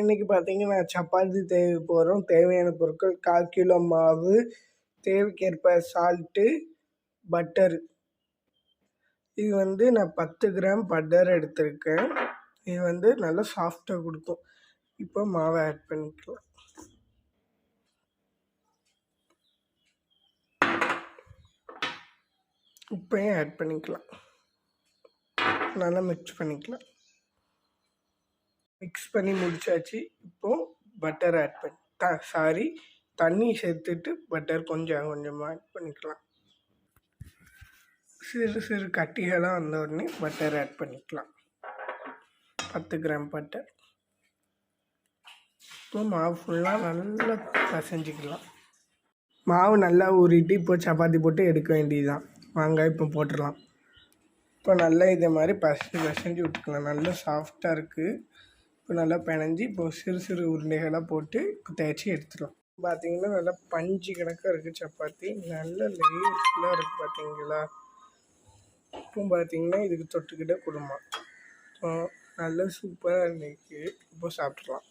இன்றைக்கி பார்த்தீங்கன்னா சப்பாத்தி தேவை போகிறோம் தேவையான பொருட்கள் கால் கிலோ மாவு தேவைக்கேற்ப சால்ட்டு பட்டர் இது வந்து நான் பத்து கிராம் பட்டர் எடுத்திருக்கேன். இது வந்து நல்லா சாஃப்டாக கொடுக்கும். இப்போ மாவை ஆட் பண்ணிக்கலாம். உப்பையும் ஆட் பண்ணிக்கலாம். நல்லா மிக்ஸ் பண்ணிக்கலாம். மிக்ஸ் பண்ணி முடிச்சாச்சு. இப்போது பட்டர் ஆட் பண்ணி த சாரி தண்ணி சேர்த்துட்டு பட்டர் கொஞ்சம் கொஞ்சமாக ஆட் பண்ணிக்கலாம். சிறு சிறு கட்டிகளாக வந்த உடனே பட்டர் ஆட் பண்ணிக்கலாம். பத்து கிராம் பட்டர் இப்போ மாவு ஃபுல்லாக நல்லா பசைஞ்சிக்கலாம். மாவு நல்லா ஊறிட்டு இப்போ சப்பாத்தி போட்டு எடுக்க வேண்டியதுதான். வாங்க இப்போ போட்டுடலாம். இப்போ நல்லா இதே மாதிரி பசஞ்சு பசஞ்சு விட்டுக்கலாம். நல்லா சாஃப்டாக இருக்குது இப்போ நல்லா பிணைஞ்சி இப்போ சிறு சிறு உருண்டைகளாக போட்டு இப்போ தேய்ச்சி எடுத்துடும் பார்த்தீங்கன்னா நல்லா பஞ்சு கணக்காக இருக்குது சப்பாத்தி. நல்ல லேஸ்ஃபுல்லாக இருக்குது பார்த்தீங்களா இப்போ பார்த்தீங்கன்னா இதுக்கு தொட்டுக்கிட்ட குடும்பம் நல்லா சூப்பராக இருந்துச்சு இப்போ சாப்பிட்றலாம்